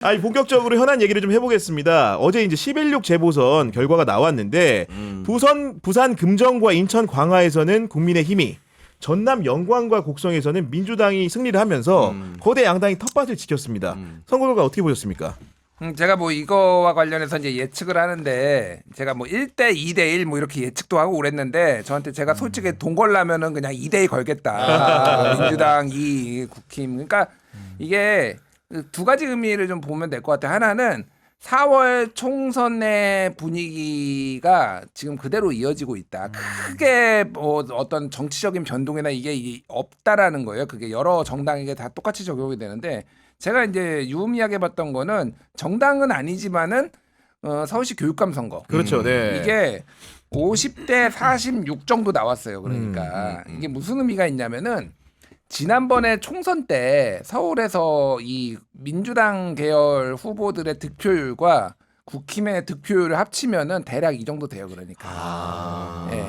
아니 본격적으로 현안 얘기를 좀 해보겠습니다. 어제 이제 11.6 재보선 결과가 나왔는데 부선 부산 금정과 인천 광화에서는 국민의힘이 전남 영광과 곡성에서는 민주당이 승리를 하면서 거대 양당이 텃밭을 지켰습니다. 선거 결과 어떻게 보셨습니까? 음, 제가 뭐 이거와 관련해서 이제 예측을 하는데 제가 뭐 1대 2대 1 뭐 이렇게 예측도 하고 그랬는데 저한테 제가 솔직히 돈 걸라면은 그냥 2대 2 걸겠다. 민주당 2 국힘. 그러니까 이게 두 가지 의미를 좀 보면 될 것 같아요. 하나는 4월 총선의 분위기가 지금 그대로 이어지고 있다. 크게 뭐 어떤 정치적인 변동이나 이게 이- 없다라는 거예요. 그게 여러 정당에게 다 똑같이 적용이 되는데 제가 이제 유의미하게 봤던 거는 정당은 아니지만은 어, 서울시 교육감 선거. 그렇죠. 네. 이게 50대 46 정도 나왔어요. 그러니까 이게 무슨 의미가 있냐면은 지난번에 총선 때 서울에서 이 민주당 계열 후보들의 득표율과 국힘의 득표율을 합치면은 대략 이 정도 돼요. 그러니까. 아. 예.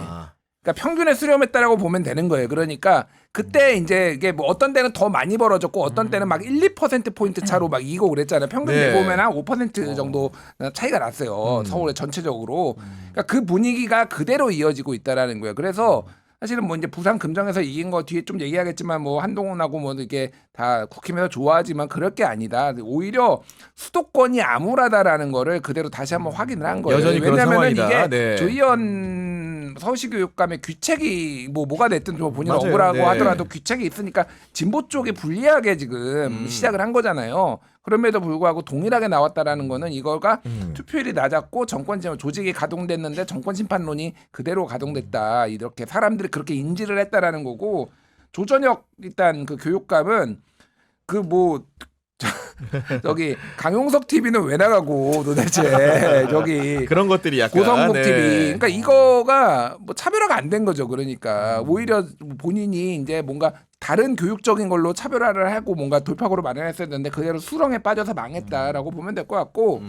그러니까 평균에 수렴했다라고 보면 되는 거예요. 그러니까 그때 이제 이게 뭐 어떤 때는 더 많이 벌어졌고 어떤 때는 막 1, 2% 포인트 차로 막 이고 그랬잖아요. 평균 네. 내보면 한 5% 정도 차이가 났어요. 서울에 전체적으로. 그러니까 그 분위기가 그대로 이어지고 있다라는 거예요. 그래서 사실은 뭐 이제 부산 금정에서 이긴 거 뒤에 좀 얘기하겠지만 뭐 한동훈하고 뭐 이게 다 국힘에서 좋아하지만 그럴 게 아니다. 오히려 수도권이 암울하다라는 거를 그대로 다시 한번 확인을 한 거예요. 여전히 상황이다. 이게 네. 조희연 서울시 교육감의 귀책이 뭐 뭐가 됐든 좀 본인 맞아요. 억울하고 네. 하더라도 귀책이 있으니까 진보 쪽이 불리하게 지금 시작을 한 거잖아요. 그럼에도 불구하고 동일하게 나왔다라는 거는 이거가 투표율이 낮았고 정권 심- 조직이 가동됐는데 정권 심판론이 그대로 가동됐다. 이렇게 사람들이 그렇게 인지를 했다라는 거고 조전혁 일단 그 교육감은 그뭐 저기 강용석 TV는 왜 나가고 도대체 저기 그런 것들이 약간 고성국 네. TV. 그러니까 이거가 뭐 차별화가 안 된 거죠. 그러니까 오히려 본인이 이제 뭔가 다른 교육적인 걸로 차별화를 하고 뭔가 돌파구를 마련했어야 되는데 그대로 수렁에 빠져서 망했다라고 보면 될 것 같고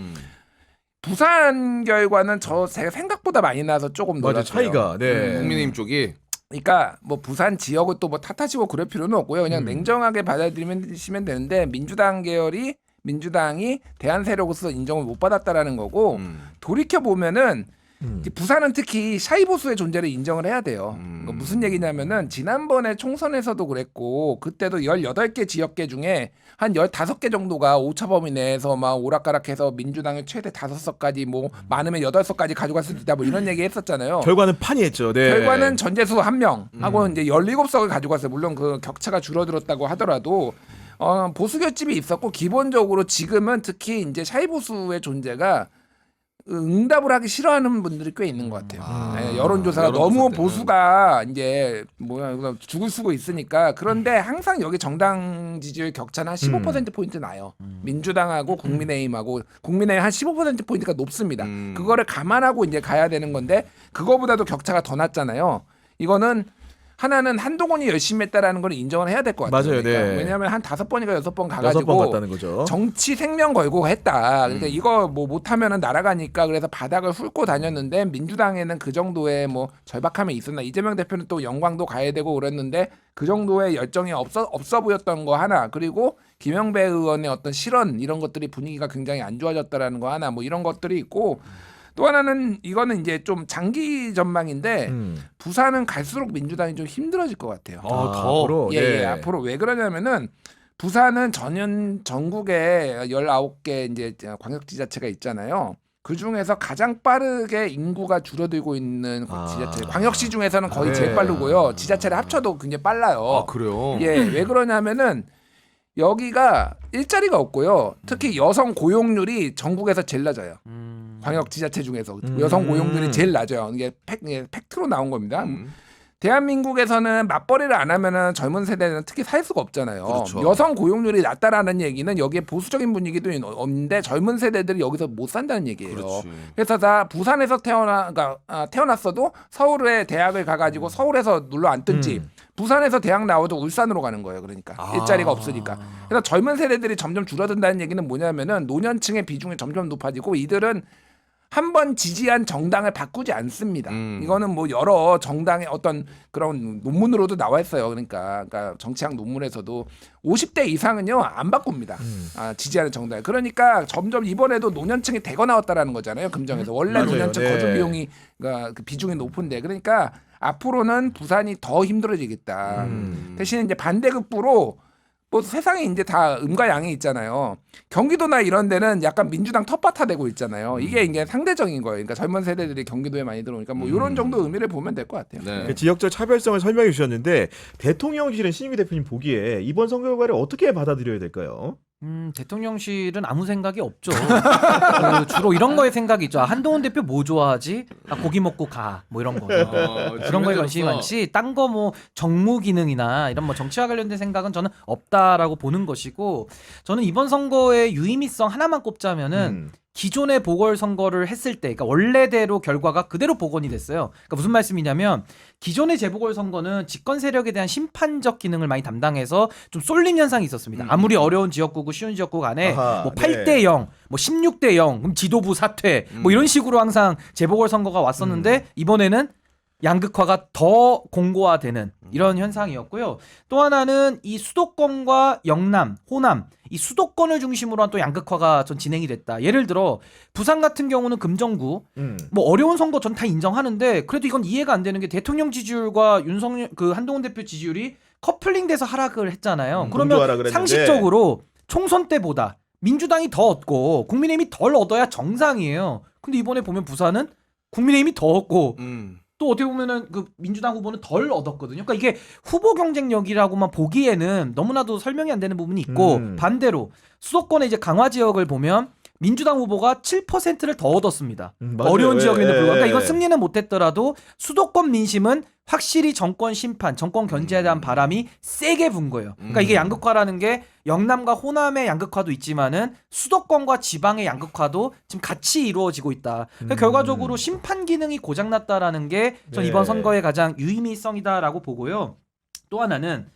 부산 결과는 저 제가 생각보다 많이 나서 조금 맞아 놀랐어요. 차이가 네. 국민의힘 쪽이 그러니까 뭐 부산 지역을 또 뭐 탓하시고 그럴 필요는 없고요. 음. 그냥 냉정하게 받아들이시면 되는데 민주당 계열이 민주당이 대한 세력으로서 인정을 못 받았다라는 거고 음. 돌이켜 보면은 음. 부산은 특히 샤이보수의 존재를 인정을 해야 돼요. 음. 그러니까 무슨 얘기냐면은 지난번에 총선에서도 그랬고 그때도 18개 지역계 중에 한 15개 정도가 오차범위 내에서 막 오락가락해서 민주당의 최대 5석까지 뭐 많으면 8석까지 가져갈 수도 있다 뭐 이런 얘기 했었잖아요. 결과는 판이했죠. 네. 결과는 전재수 한 명 하고 이제 17석을 가져갔어요. 물론 그 격차가 줄어들었다고 하더라도 어, 보수 결집이 있었고 기본적으로 지금은 특히 이제 샤이보수의 존재가 응답을 하기 싫어하는 분들이 꽤 있는 것 같아요. 아, 네, 여론조사가 여론조사 너무. 보수가 이제 뭐야 죽을 수고 있으니까 그런데 항상 여기 정당 지지율 격차는 한 15% 포인트 나요. 민주당하고 국민의힘하고 국민의힘 한 15% 포인트가 높습니다. 음. 그거를 감안하고 이제 가야 되는 건데 그거보다도 격차가 더 낮잖아요. 이거는 하나는 한동훈이 열심히 했다라는 걸 인정을 해야 될 것 같아요. 맞아요, 그러니까 네. 왜냐하면 한 다섯 번인가 여섯 번 여섯 가가지고 번 갔다는 거죠. 정치 생명 걸고 했다. 그러니까 음. 이거 뭐 못하면은 날아가니까 그래서 바닥을 훑고 다녔는데 민주당에는 그 정도의 뭐 절박함이 있었나. 이재명 대표는 또 영광도 가야 되고 그랬는데 그 정도의 열정이 없어 없어 보였던 거 하나. 그리고 김영배 의원의 어떤 실언 이런 것들이 분위기가 굉장히 안 좋아졌다라는 거 하나. 뭐 이런 것들이 있고 또 하나는 이거는 이제 좀 장기 전망인데 음. 부산은 갈수록 민주당이 좀 힘들어질 것 같아요. 아, 더. 앞으로, 예, 네. 예, 앞으로 왜 그러냐면은 부산은 전년 전국에 19개 이제 광역 지자체가 있잖아요. 그 중에서 가장 빠르게 인구가 줄어들고 있는 아. 지자체. 광역시 중에서는 거의 네. 제일 빠르고요. 지자체를 합쳐도 굉장히 빨라요. 아 그래요? 예, 왜 그러냐면은 여기가 일자리가 없고요. 특히 여성 고용률이 전국에서 제일 낮아요. 광역 지자체 중에서 여성 고용률이 제일 낮아요. 이게 팩, 이게 팩트로 나온 겁니다. 음. 대한민국에서는 맞벌이를 안 하면은 젊은 세대는 특히 살 수가 없잖아요. 그렇죠. 여성 고용률이 낮다라는 얘기는 여기에 보수적인 분위기도 있- 없는데 젊은 세대들이 여기서 못 산다는 얘기예요. 그렇지. 그래서 다 부산에서 태어나 그러니까 아, 태어났어도 서울에 대학을 가가지고 서울에서 눌러 앉든지 음. 부산에서 대학 나와도 울산으로 가는 거예요. 그러니까 아. 일자리가 없으니까. 그래서 젊은 세대들이 점점 줄어든다는 얘기는 뭐냐면은 노년층의 비중이 점점 높아지고 이들은 한 번 지지한 정당을 바꾸지 않습니다. 음. 이거는 뭐 여러 정당의 어떤 그런 논문으로도 나와 있어요. 그러니까, 그러니까 정치학 논문에서도 50대 이상은요 안 바꿉니다. 아, 지지하는 정당. 그러니까 점점 이번에도 노년층이 대거 나왔다라는 거잖아요. 금정에서 원래 맞아요. 노년층 네. 거주 비용이 그러니까 그 비중이 높은데 그러니까 앞으로는 부산이 더 힘들어지겠다. 음. 대신 이제 반대급부로 뭐 세상에 이제 다 음과 양이 있잖아요. 경기도나 이런 데는 약간 민주당 텃밭화 되고 있잖아요. 음. 이게 이게 상대적인 거예요. 그러니까 젊은 세대들이 경기도에 많이 들어오니까 뭐 이런 정도 의미를 보면 될 것 같아요. 네. 그 지역적 차별성을 설명해 주셨는데 대통령실은 신임기 대표님 보기에 이번 선거 결과를 어떻게 받아들여야 될까요? 음, 대통령실은 아무 생각이 없죠. 그 주로 이런 거에 생각이 있죠. 아, 한동훈 대표 뭐 좋아하지? 아, 고기 먹고 가. 뭐 이런 거. 어, 그런 거에 관심이 많지. 딴 거 뭐 정무 기능이나 이런 뭐 정치와 관련된 생각은 저는 없다라고 보는 것이고 저는 이번 선거의 유의미성 하나만 꼽자면은 음. 기존의 보궐선거를 했을 때, 그러니까 원래대로 결과가 그대로 복원이 됐어요. 그러니까 무슨 말씀이냐면 기존의 재보궐선거는 집권 세력에 대한 심판적 기능을 많이 담당해서 좀 쏠림 현상이 있었습니다. 아무리 어려운 지역구고 쉬운 지역구 간에 아하, 뭐 네. 8대 0, 뭐 16대 0, 그럼 지도부 사퇴, 뭐 이런 식으로 항상 재보궐선거가 왔었는데 이번에는 양극화가 더 공고화되는 이런 현상이었고요. 또 하나는 이 수도권과 영남, 호남 이 수도권을 중심으로 한 또 양극화가 전 진행이 됐다. 예를 들어 부산 같은 경우는 금정구 음. 뭐 어려운 선거 전 다 인정하는데 그래도 이건 이해가 안 되는 게 대통령 지지율과 윤석열 그 한동훈 대표 지지율이 커플링돼서 하락을 했잖아요. 음, 그러면 그랬는데. 상식적으로 총선 때보다 민주당이 더 얻고 국민의힘이 덜 얻어야 정상이에요. 근데 이번에 보면 부산은 국민의힘이 더 얻고 음. 또 어떻게 보면은 그 민주당 후보는 덜 얻었거든요. 그러니까 이게 후보 경쟁력이라고만 보기에는 너무나도 설명이 안 되는 부분이 있고 음. 반대로 수도권의 이제 강화 지역을 보면 민주당 후보가 7%를 더 얻었습니다. 음, 맞아요. 어려운 예, 지역에는 예, 불구하고 그러니까 예. 이건 승리는 못했더라도 수도권 민심은 확실히 정권 심판, 정권 견제에 대한 바람이 세게 분 거예요. 그러니까 이게 음. 양극화라는 게 영남과 호남의 양극화도 있지만은 수도권과 지방의 양극화도 지금 같이 이루어지고 있다. 그러니까 음. 결과적으로 심판 기능이 고장났다라는 게전 네. 이번 선거의 가장 유의미성이다라고 보고요. 또 하나는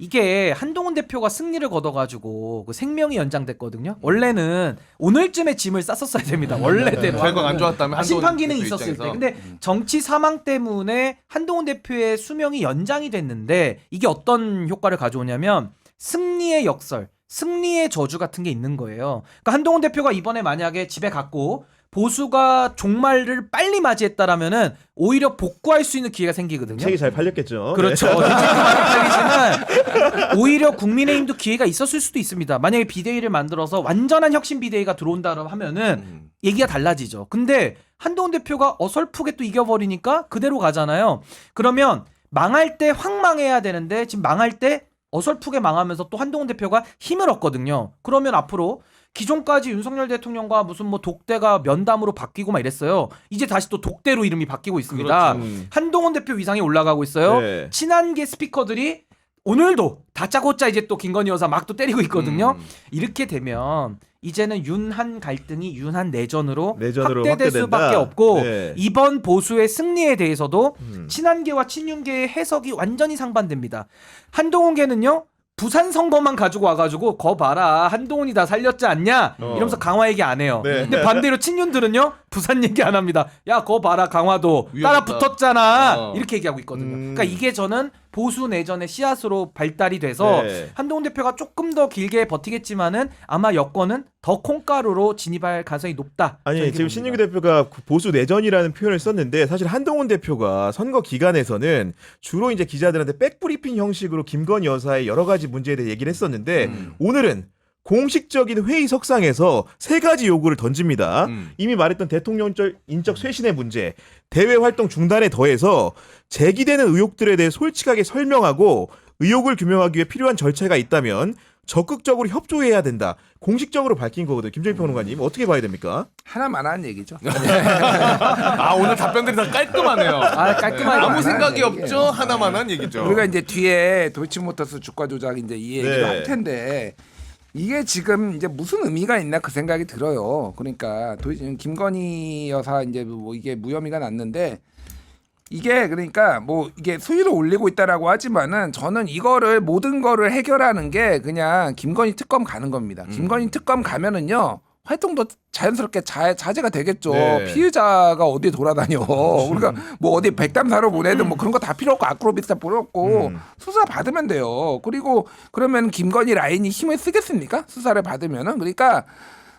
이게 한동훈 대표가 승리를 거둬가지고 그 생명이 연장됐거든요. 원래는 오늘쯤에 짐을 쌌었어야 됩니다. 원래대로. 음. 결과가 안 좋았다면 아, 한동훈 심판 기능이 대표 있었을 때. 입장에서. 근데 정치 사망 때문에 한동훈 대표의 수명이 연장이 됐는데 이게 어떤 효과를 가져오냐면 승리의 역설, 승리의 저주 같은 게 있는 거예요. 그러니까 한동훈 대표가 이번에 만약에 집에 갔고 보수가 종말을 빨리 맞이했다라면은 오히려 복구할 수 있는 기회가 생기거든요. 책이 잘 팔렸겠죠. 그렇죠. 네. 팔리지만 오히려 국민의힘도 기회가 있었을 수도 있습니다. 만약에 비대위를 만들어서 완전한 혁신 비대위가 들어온다 하면은 음. 얘기가 달라지죠. 근데 한동훈 대표가 어설프게 또 이겨버리니까 그대로 가잖아요. 그러면 망할 때확 망해야 되는데 지금 망할 때 어설프게 망하면서 또 한동훈 대표가 힘을 얻거든요. 그러면 앞으로 기존까지 윤석열 대통령과 무슨 뭐 독대가 면담으로 바뀌고 막 이랬어요. 이제 다시 또 독대로 이름이 바뀌고 있습니다. 그렇죠. 음. 한동훈 대표 위상이 올라가고 있어요. 네. 친한계 스피커들이 오늘도 다짜고짜 이제 또 김건희 여사 막 또 때리고 있거든요. 음. 이렇게 되면 이제는 윤한 갈등이 윤한 내전으로, 내전으로 확대될. 수밖에 없고 네. 이번 보수의 승리에 대해서도 음. 친한계와 친윤계의 해석이 완전히 상반됩니다. 한동훈계는요. 부산 선거만 가지고 와가지고 거 봐라 한동훈이 다 살렸지 않냐 어. 이러면서 강화 얘기 안 해요. 네. 근데 반대로 친윤들은요 부산 얘기 안 합니다. 야 거 봐라 강화도 따라 위험하다. 붙었잖아 어. 이렇게 얘기하고 있거든요. 음. 그러니까 이게 저는 보수 내전의 씨앗으로 발달이 돼서 네. 한동훈 대표가 조금 더 길게 버티겠지만은 아마 여권은 더 콩가루로 진입할 가능성이 높다. 저는 아니 이렇게 지금 봅니다. 신윤기 대표가 보수 내전이라는 표현을 썼는데 사실 한동훈 대표가 선거 기간에서는 주로 이제 기자들한테 백브리핑 형식으로 김건희 여사의 여러 가지 문제에 대해 얘기를 했었는데 음. 오늘은 공식적인 회의 석상에서 세 가지 요구를 던집니다. 음. 이미 말했던 대통령적 인적 쇄신의 문제, 대외 활동 중단에 더해서 제기되는 의혹들에 대해 솔직하게 설명하고 의혹을 규명하기 위해 필요한 절차가 있다면 적극적으로 협조해야 된다. 공식적으로 밝힌 거거든요. 김정일 평론가님 어떻게 봐야 됩니까? 하나만 한 얘기죠. 아 오늘 답변들이 다 깔끔하네요. 아, 깔끔하게 아무 생각이 이게. 없죠. 하나만 한 얘기죠. 우리가 이제 뒤에 도이치모터스 주가 조작 이제 이 얘기를 네. 할 텐데 이게 지금 이제 무슨 의미가 있나 그 생각이 들어요. 그러니까 도, 김건희 여사 이제 뭐 이게 무혐의가 났는데 이게 그러니까 뭐 이게 수위를 올리고 있다라고 하지만은 저는 이거를 모든 거를 해결하는 게 그냥 김건희 특검 가는 겁니다. 김건희 특검 가면은요. 활동도 자연스럽게 자, 자제가 되겠죠. 네. 피해자가 어디에 돌아다녀. 그러니까 뭐 어디 백담사로 보내든 뭐 그런 거 다 필요 없고 아크로비스타 필요 없고 음. 수사 받으면 돼요. 그리고 그러면 김건희 라인이 힘을 쓰겠습니까? 수사를 받으면은 그러니까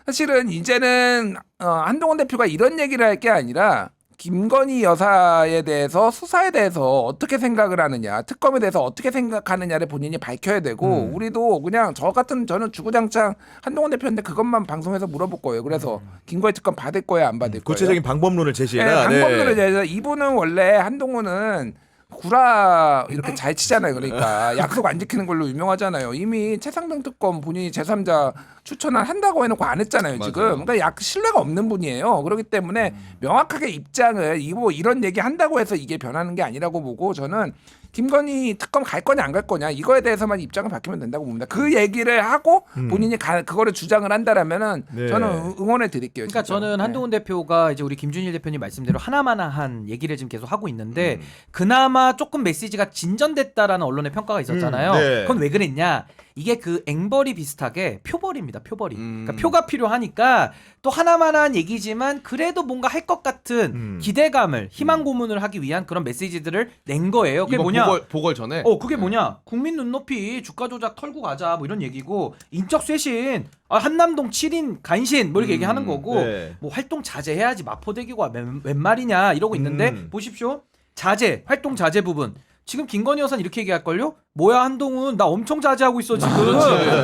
사실은 이제는 어, 한동훈 대표가 이런 얘기를 할 게 아니라 김건희 여사에 대해서 수사에 대해서 어떻게 생각을 하느냐, 특검에 대해서 어떻게 생각하느냐를 본인이 밝혀야 되고 음. 우리도 그냥 저 같은 저는 주구장창 한동훈 대표한테 그것만 방송에서 물어볼 거예요. 그래서 김건희 특검 받을 거야, 안 받을 거야. 음. 구체적인 방법론을 네, 제시해라. 방법론을 제시해서 이분은 원래 한동훈은 구라 이렇게 잘 치잖아요. 그러니까 약속 안 지키는 걸로 유명하잖아요. 이미 최상병 특검 본인이 제3자 추천을 한다고 해놓고 안 했잖아요. 지금 그러니까 약 신뢰가 없는 분이에요. 그렇기 때문에 명확하게 입장을 이뭐 이런 얘기 한다고 해서 이게 변하는 게 아니라고 보고 저는 김건희 특검 갈 거냐 안 갈 거냐 이거에 대해서만 입장을 바뀌면 된다고 봅니다. 그 얘기를 하고 본인이 가, 그거를 주장을 한다라면은 네. 저는 응원해 드릴게요. 그러니까 진짜. 저는 네. 한동훈 대표가 이제 우리 김준일 대표님 말씀대로 하나마나한 얘기를 지금 계속 하고 있는데 음. 그나마 조금 메시지가 진전됐다라는 언론의 평가가 있었잖아요. 음, 네. 그건 왜 그랬냐? 이게 그 앵벌이 비슷하게 표벌입니다. 표벌이. 음. 그러니까 표가 필요하니까 또 하나마나한 얘기지만 그래도 뭔가 할 것 같은 음. 기대감을 희망 고문을 하기 위한 그런 메시지들을 낸 거예요. 그게 이번 뭐냐? 보궐, 보궐 전에 어 그게 뭐냐 국민 눈높이 주가 조작 털고 가자 뭐 이런 얘기고 인적 쇄신 아, 한남동 7인 간신 뭐 이렇게 음, 얘기하는 거고 네. 뭐 활동 자제해야지 마포대교가 웬, 웬 말이냐 이러고 있는데 음. 보십시오 자제 활동 자제 부분 지금 김건희 여사는 이렇게 얘기할걸요? 뭐야 한동훈 나 엄청 자제하고 있어 지금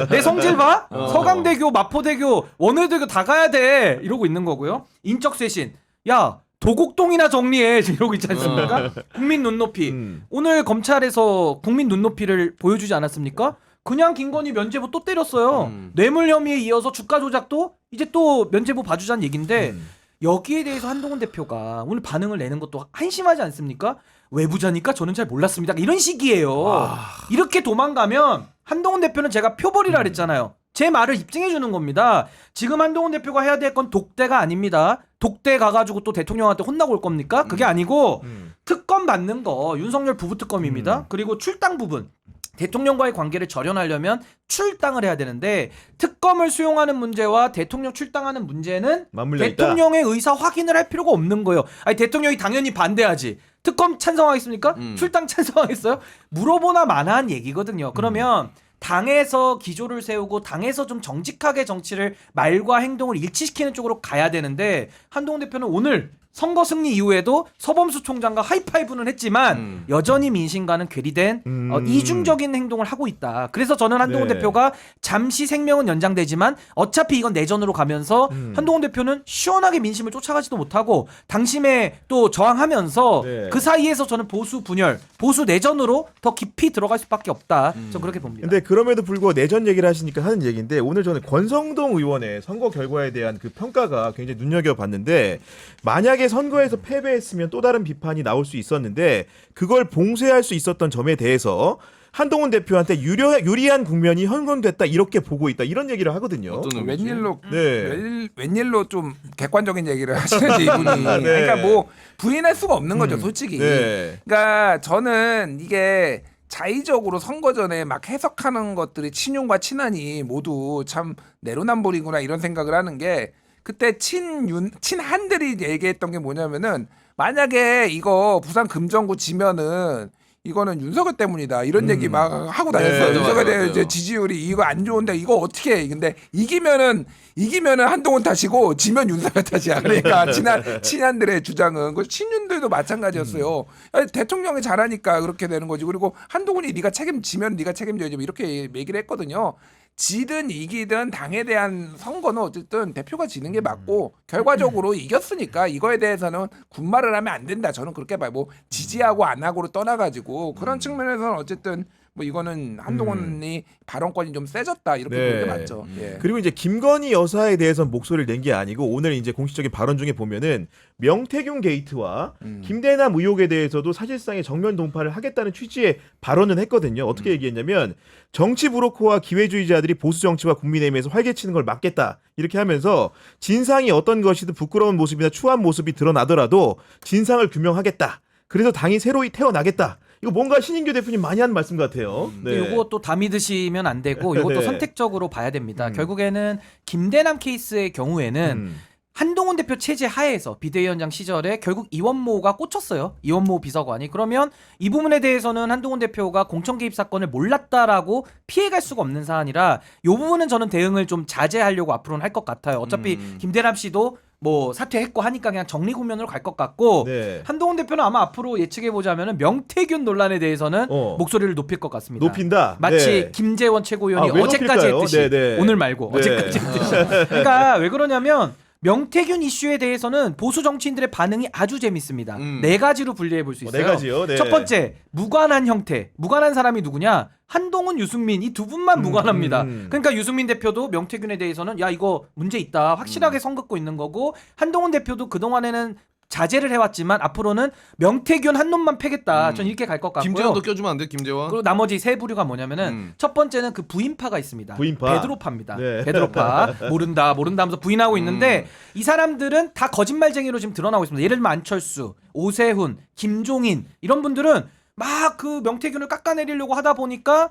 내 성질 봐 어. 서강대교 마포대교 원효대교 다 가야 돼 이러고 있는 거고요 인적 쇄신 야 도곡동이나 정리해 지금 이러고 있지 않습니까 국민 눈높이 음. 오늘 검찰에서 국민 눈높이를 보여주지 않았습니까? 그냥 김건희 면제부 또 때렸어요. 음. 뇌물 혐의에 이어서 주가 조작도 이제 또 면제부 봐주자는 얘긴데 음. 여기에 대해서 한동훈 대표가 오늘 반응을 내는 것도 한심하지 않습니까? 외부자니까 저는 잘 몰랐습니다. 이런 식이에요. 이렇게 도망가면 한동훈 대표는 제가 표벌이라 그랬잖아요. 제 말을 입증해 주는 겁니다. 지금 한동훈 대표가 해야 될 건 독대가 아닙니다. 독대 가가지고 또 대통령한테 혼나고 올 겁니까? 그게 아니고 음. 특검 받는 거 윤석열 부부 특검입니다. 음. 그리고 출당 부분 대통령과의 관계를 절연하려면 출당을 해야 되는데 특검을 수용하는 문제와 대통령 출당하는 문제는 맞물려 있다. 대통령의 의사 확인을 할 필요가 없는 거예요. 아니 대통령이 당연히 반대하지. 특검 찬성하겠습니까? 음. 출당 찬성하겠어요? 물어보나 마나한 얘기거든요. 그러면 당에서 기조를 세우고 당에서 좀 정직하게 정치를 말과 행동을 일치시키는 쪽으로 가야 되는데 한동훈 대표는 오늘 선거 승리 이후에도 서범수 총장과 하이파이브는 했지만 음. 여전히 민심과는 괴리된 음. 어, 이중적인 행동을 하고 있다. 그래서 저는 한동훈 네. 대표가 잠시 생명은 연장되지만 어차피 이건 내전으로 가면서 음. 한동훈 대표는 시원하게 민심을 쫓아가지도 못하고 당심에 또 저항하면서 네. 그 사이에서 저는 보수 분열, 보수 내전으로 더 깊이 들어갈 수밖에 없다. 음. 전 그렇게 봅니다. 근데 그럼에도 불구하고 내전 얘기를 하시니까 하는 얘기인데 오늘 저는 권성동 의원의 선거 결과에 대한 그 평가가 굉장히 눈여겨 봤는데 만약에 선거에서 패배했으면 또 다른 비판이 나올 수 있었는데 그걸 봉쇄할 수 있었던 점에 대해서 한동훈 대표한테 유려, 유리한 국면이 현건됐다 이렇게 보고 있다 이런 얘기를 하거든요. 어떤 의미지? 웬일로 네. 웬, 웬일로 좀 객관적인 얘기를 하시는지 이분이 그러니까 뭐 부인할 수가 없는 거죠 음. 솔직히 네. 그러니까 저는 이게 자의적으로 선거 전에 막 해석하는 것들이 친윤과 친한이 모두 참 내로남불이구나 이런 생각을 하는 게 그때 친윤 친한들이 얘기했던 게 뭐냐면은 만약에 이거 부산 금정구 지면은 이거는 윤석열 때문이다 이런 얘기 막 하고 다녔어요. 네, 윤석열의. 이제 지지율이 이거 안 좋은데 이거 어떻게 해? 근데 이기면은 이기면은 한동훈 탓이고 지면 윤석열 탓이야. 그러니까 친한 친한들의 주장은 그 친윤들도 마찬가지였어요. 아니, 대통령이 잘하니까 그렇게 되는 거지. 그리고 한동훈이 네가 책임지면 네가 책임져야지 뭐 이렇게 얘기를 했거든요. 지든 이기든 당에 대한 선거는 어쨌든 대표가 지는 게 맞고 결과적으로 이겼으니까 이거에 대해서는 군말을 하면 안 된다. 저는 그렇게 봐요. 뭐 지지하고 안 하고로 떠나가지고 그런 측면에서는 어쨌든 뭐 이거는 한동훈이 발언권이 좀 세졌다 이렇게 네. 보는 게 맞죠. 예. 그리고 이제 김건희 여사에 대해서는 목소리를 낸 게 아니고 오늘 이제 공식적인 발언 중에 보면은 명태균 게이트와 음. 김대남 의혹에 대해서도 사실상의 정면 동파를 하겠다는 취지의 발언을 했거든요. 음. 어떻게 얘기했냐면 정치 브로커와 기회주의자들이 보수 정치와 국민의힘에서 활개치는 걸 막겠다 이렇게 하면서 진상이 어떤 것이든 부끄러운 모습이나 추한 모습이 드러나더라도 진상을 규명하겠다. 그래서 당이 새로이 태어나겠다. 이거 뭔가 신인규 대표님 많이 한 말씀 같아요. 네. 근데 요거 또다 믿으시면 안 되고 요것도 네. 선택적으로 봐야 됩니다. 음. 결국에는 김대남 케이스의 경우에는 음. 한동훈 대표 체제 하에서 비대위원장 시절에 결국 이원모가 꽂혔어요. 이원모 비서관이. 그러면 이 부분에 대해서는 한동훈 대표가 공천 개입 사건을 몰랐다라고 피해갈 수가 없는 사안이라 이 부분은 저는 대응을 좀 자제하려고 앞으로는 할 것 같아요. 어차피 음. 김대남 씨도 뭐 사퇴했고 하니까 그냥 정리 국면으로 갈 것 같고 네. 한동훈 대표는 아마 앞으로 예측해 보자면은 명태균 논란에 대해서는 어. 목소리를 높일 것 같습니다. 높인다. 마치 네. 김재원 최고위원이 아, 왜 어제까지 높일까요? 했듯이 네, 네. 오늘 말고 네. 어제까지 했듯이 그러니까 왜 그러냐면 명태균 이슈에 대해서는 보수 정치인들의 반응이 아주 재밌습니다. 음. 네 가지로 분류해 볼 수 어, 있어요. 네 가지요. 네. 첫 번째 무관한 형태. 무관한 사람이 누구냐? 한동훈, 유승민 이 두 분만 음, 무관합니다. 음. 그러니까 유승민 대표도 명태균에 대해서는 야 이거 문제 있다 확실하게 선긋고 있는 거고 한동훈 대표도 그 동안에는 자제를 해왔지만 앞으로는 명태균 한 놈만 패겠다. 음. 전 이렇게 갈 것 같고요. 김재원도 껴주면 안 돼, 김재원? 그리고 나머지 세 부류가 뭐냐면은 음. 첫 번째는 그 부인파가 있습니다. 부인파. 베드로파입니다. 네. 베드로파 모른다 모른다 하면서 부인하고 음. 있는데 이 사람들은 다 거짓말쟁이로 지금 드러나고 있습니다. 예를 들면 안철수, 오세훈, 김종인 이런 분들은 막 그 명태균을 깎아내리려고 하다 보니까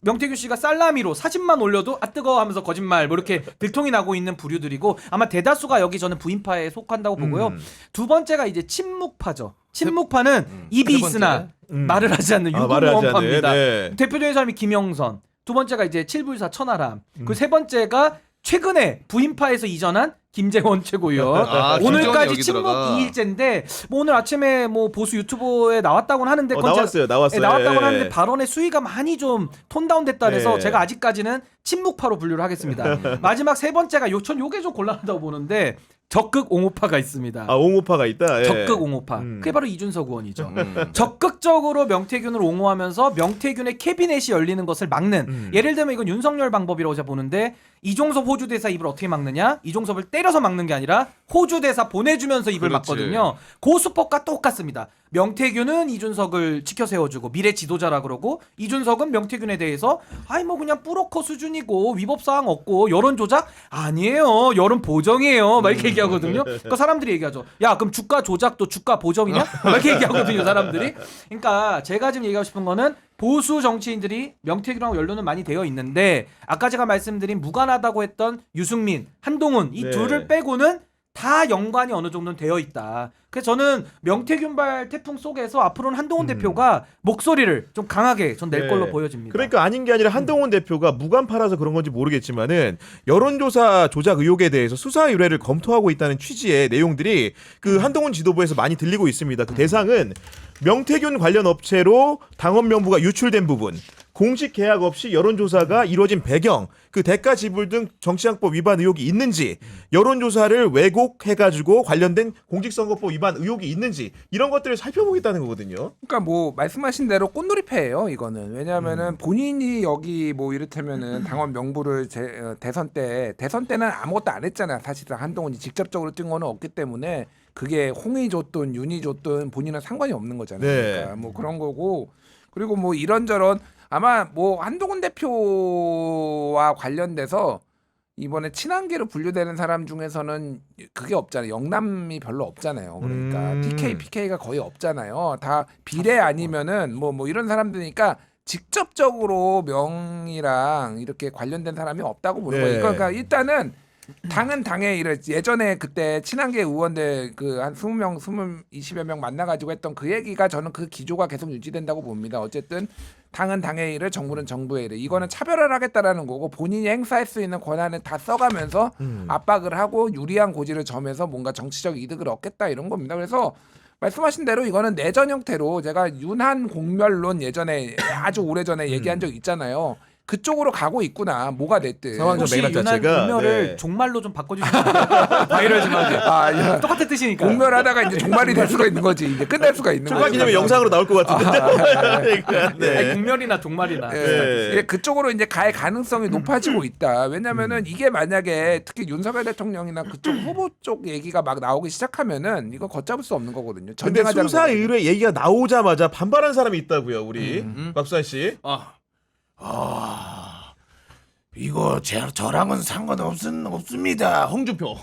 명태균 씨가 살라미로 사진만 올려도 아 뜨거 하면서 거짓말 뭐 이렇게 들통이 나고 있는 부류들이고 아마 대다수가 여기 저는 부인파에 속한다고 보고요. 음. 두 번째가 이제 침묵파죠. 침묵파는 입이 세 번째. 있으나 음. 말을 하지 않는 아, 말을 하지 않는, 유구무원파입니다. 네. 대표적인 사람이 김영선. 두 번째가 이제 칠불사 천하람. 음. 그리고 세 번째가 최근에 부인파에서 이전한 김재원 최고위원. 아, 김재원이 오늘까지 여기 침묵 들어가. 2일째인데 뭐 오늘 아침에 뭐 보수 유튜브에 나왔다고는 하는데 어, 나왔어요. 나왔어요. 네, 나왔다고는 예. 하는데 발언의 수위가 많이 좀 톤다운 됐다 그래서 네. 제가 아직까지는 침묵파로 분류를 하겠습니다. 마지막 세 번째가 요, 전 요게 좀 곤란하다고 보는데 적극 옹호파가 있습니다. 아, 옹호파가 있다. 예. 적극 옹호파. 음. 그게 바로 이준석 의원이죠. 음. 적극적으로 명태균을 옹호하면서 명태균의 캐비넷이 열리는 것을 막는 음. 예를 들면 이건 윤석열 방법이라고 제가 보는데 이종섭 호주 대사 입을 어떻게 막느냐 이종섭을 때려서 막는 게 아니라 호주 대사 보내주면서 입을 그렇지. 막거든요 그 수법과 똑같습니다 명태균은 이준석을 지켜 세워주고 미래 지도자라 그러고 이준석은 명태균에 대해서 아이 뭐 그냥 뿌로커 수준이고 위법 사항 없고 여론 조작? 아니에요. 여론 보정이에요. 막 이렇게 얘기하거든요. 그러니까 사람들이 얘기하죠. 야 그럼 주가 조작도 주가 보정이냐? 막 이렇게 얘기하거든요 사람들이. 그러니까 제가 지금 얘기하고 싶은 거는 보수 정치인들이 명태균하고 연루는 많이 되어 있는데 아까 제가 말씀드린 무관하다고 했던 유승민, 한동훈 이 네. 둘을 빼고는 다 연관이 어느 정도는 되어 있다. 그래서 저는 명태균발 태풍 속에서 앞으로는 한동훈 대표가 목소리를 좀 강하게 전 낼 네. 걸로 보여집니다. 그러니까 아닌 게 아니라 한동훈 대표가 무관파라서 그런 건지 모르겠지만은 여론조사 조작 의혹에 대해서 수사 의뢰를 검토하고 있다는 취지의 내용들이 그 한동훈 지도부에서 많이 들리고 있습니다. 그 대상은 명태균 관련 업체로 당원 명부가 유출된 부분, 공식 계약 없이 여론조사가 이루어진 배경, 그 대가 지불 등 정치장법 위반 의혹이 있는지, 여론조사를 왜곡해가지고 관련된 공직선거법 위반 의혹이 있는지 이런 것들을 살펴보겠다는 거거든요. 그러니까 뭐 말씀하신 대로 꽃놀이패예요 이거는 왜냐하면은 음. 본인이 여기 뭐 이를테면은 당원 명부를 제, 어, 대선 때 대선 때는 아무것도 안 했잖아요 사실상 한동훈이 직접적으로 뜬 거는 없기 때문에 그게 홍이 줬든 윤이 줬든 본인은 상관이 없는 거잖아요 네. 그러니까 뭐 그런 거고 그리고 뭐 이런저런 아마 뭐 한동훈 대표와 관련돼서 이번에 친한계로 분류되는 사람 중에서는 그게 없잖아요. 영남이 별로 없잖아요. 그러니까 음. TK, PK가 거의 없잖아요. 다 비례 아니면은 뭐뭐 이런 사람들이니까 직접적으로 명이랑 이렇게 관련된 사람이 없다고 보는 네. 거예요. 그러니까 일단은 당은 당에 이래 예전에 그때 친한계 의원들 그 한 20명, 20, 20여 명 만나 가지고 했던 그 얘기가 저는 그 기조가 계속 유지된다고 봅니다. 어쨌든 당은 당의 일을 정부는 정부의 일을 이거는 차별을 하겠다라는 거고 본인이 행사할 수 있는 권한을 다 써가면서 음. 압박을 하고 유리한 고지를 점해서 뭔가 정치적 이득을 얻겠다 이런 겁니다. 그래서 말씀하신 대로 이거는 내전 형태로 제가 윤한 공멸론 예전에 아주 오래 전에 얘기한 적 있잖아요. 그쪽으로 가고 있구나. 뭐가 됐든. 상황 좀 혹시 맥락 유난 자체가, 공멸을 네. 종말로 좀 바꿔주시면 안 돼요? 바이럴 좀 하게. 아, 야. 똑같은 뜻이니까. 공멸하다가 이제 종말이 될 수가 있는 거지. 이제 끝날 수가 있는 출발 거지. 기념에 영상으로 나올 것 같은데. 그러니까, 아니, 네. 공멸이나 종말이나. 예. 네. 예, 그쪽으로 이제 갈 가능성이 높아지고 있다. 왜냐면은 이게 만약에 특히 윤석열 대통령이나 그쪽 후보 쪽 얘기가 막 나오기 시작하면은 이거 걷잡을 수 없는 거거든요. 근데 전쟁하자는 수사 거거든요. 의뢰 얘기가 나오자마자 반발한 사람이 있다고요, 우리 음. 박수환 씨. 아, 아, 이거 제, 저랑은 상관없은 없습니다. 홍준표.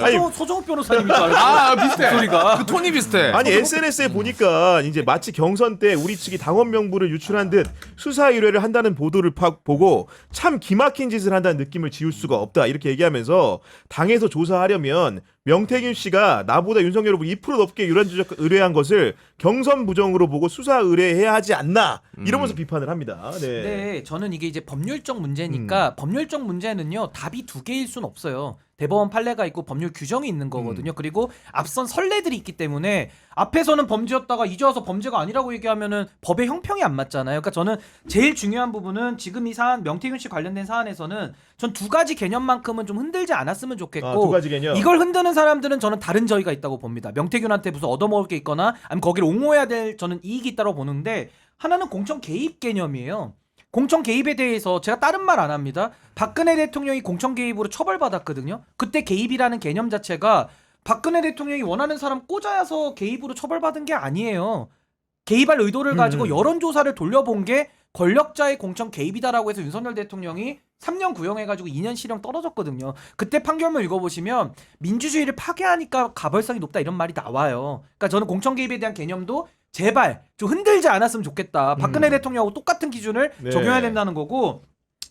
서정, 서정욱 변호사님인 줄 알았어요. 아 비슷해. 소리가. 그 톤이 비슷해. 아니 SNS에 보니까 이제 마치 경선 때 우리 측이 당원 명부를 유출한 듯 수사 의뢰를 한다는 보도를 파, 보고 참 기막힌 짓을 한다는 느낌을 지울 수가 없다 이렇게 얘기하면서 당에서 조사하려면 명태균 씨가 나보다 윤석열 후보 2% 넘게 유란 조작 의뢰한 것을 경선 부정으로 보고 수사 의뢰해야 하지 않나 이러면서 비판을 합니다. 네. 네, 저는 이게 이제 법률적 문제니까 법률적 문제는요 답이 두 개일 순 없어요. 대법원 판례가 있고 법률 규정이 있는 거거든요. 그리고 앞선 선례들이 있기 때문에 앞에서는 범죄였다가 이제 와서 범죄가 아니라고 얘기하면은 법의 형평이 안 맞잖아요. 그러니까 저는 제일 중요한 부분은 지금 이 사안 명태균 씨 관련된 사안에서는 전 두 가지 개념만큼은 좀 흔들지 않았으면 좋겠고 아, 두 가지 개념. 이걸 흔드는 사람들은 저는 다른 저희가 있다고 봅니다. 명태균한테 무슨 얻어먹을 게 있거나 아니면 거기를 옹호해야 될 저는 이익이 있다고 보는데 하나는 공천 개입 개념이에요. 공천 개입에 대해서 제가 다른 말 안 합니다. 박근혜 대통령이 공천 개입으로 처벌받았거든요. 그때 개입이라는 개념 자체가 박근혜 대통령이 원하는 사람 꽂아서 개입으로 처벌받은 게 아니에요. 개입할 의도를 가지고 음. 여론조사를 돌려본 게 권력자의 공천 개입이다라고 해서 윤석열 대통령이 3년 구형해가지고 2년 실형 떨어졌거든요. 그때 판결문 읽어보시면 민주주의를 파괴하니까 가벌성이 높다 이런 말이 나와요. 그러니까 저는 공천 개입에 대한 개념도 제발 좀 흔들지 않았으면 좋겠다. 박근혜 음. 대통령하고 똑같은 기준을 네. 적용해야 된다는 거고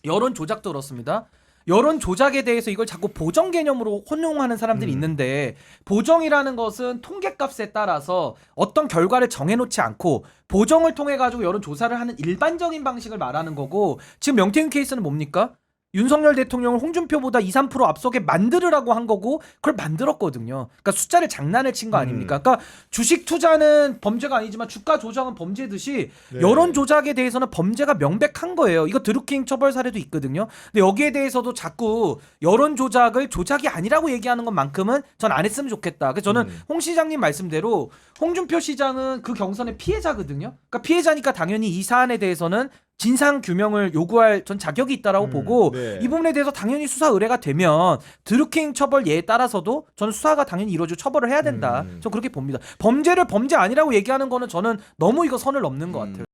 여론 조작도 그렇습니다. 여론 조작에 대해서 이걸 자꾸 보정 개념으로 혼용하는 사람들이 음. 있는데 보정이라는 것은 통계값에 따라서 어떤 결과를 정해놓지 않고 보정을 통해 가지고 여론 조사를 하는 일반적인 방식을 말하는 거고 지금 명태균 케이스는 뭡니까? 윤석열 대통령을 홍준표보다 2, 3% 앞서게 만들으라고 한 거고 그걸 만들었거든요. 그러니까 숫자를 장난을 친거 음. 아닙니까? 그러니까 주식 투자는 범죄가 아니지만 주가 조작은 범죄듯이 네. 여론 조작에 대해서는 범죄가 명백한 거예요. 이거 드루킹 처벌 사례도 있거든요. 근데 여기에 대해서도 자꾸 여론 조작을 조작이 아니라고 얘기하는 것만큼은 전 안 했으면 좋겠다. 그래서 저는 음. 홍 시장님 말씀대로 홍준표 시장은 그 경선의 피해자거든요. 그러니까 피해자니까 당연히 이 사안에 대해서는 진상 규명을 요구할 전 자격이 있다라고 음, 보고 네. 이 부분에 대해서 당연히 수사 의뢰가 되면 드루킹 처벌 예에 따라서도 저는 수사가 당연히 이루어지고 처벌을 해야 된다. 음. 전 그렇게 봅니다. 범죄를 범죄 아니라고 얘기하는 거는 저는 너무 이거 선을 넘는 것 음. 같아요.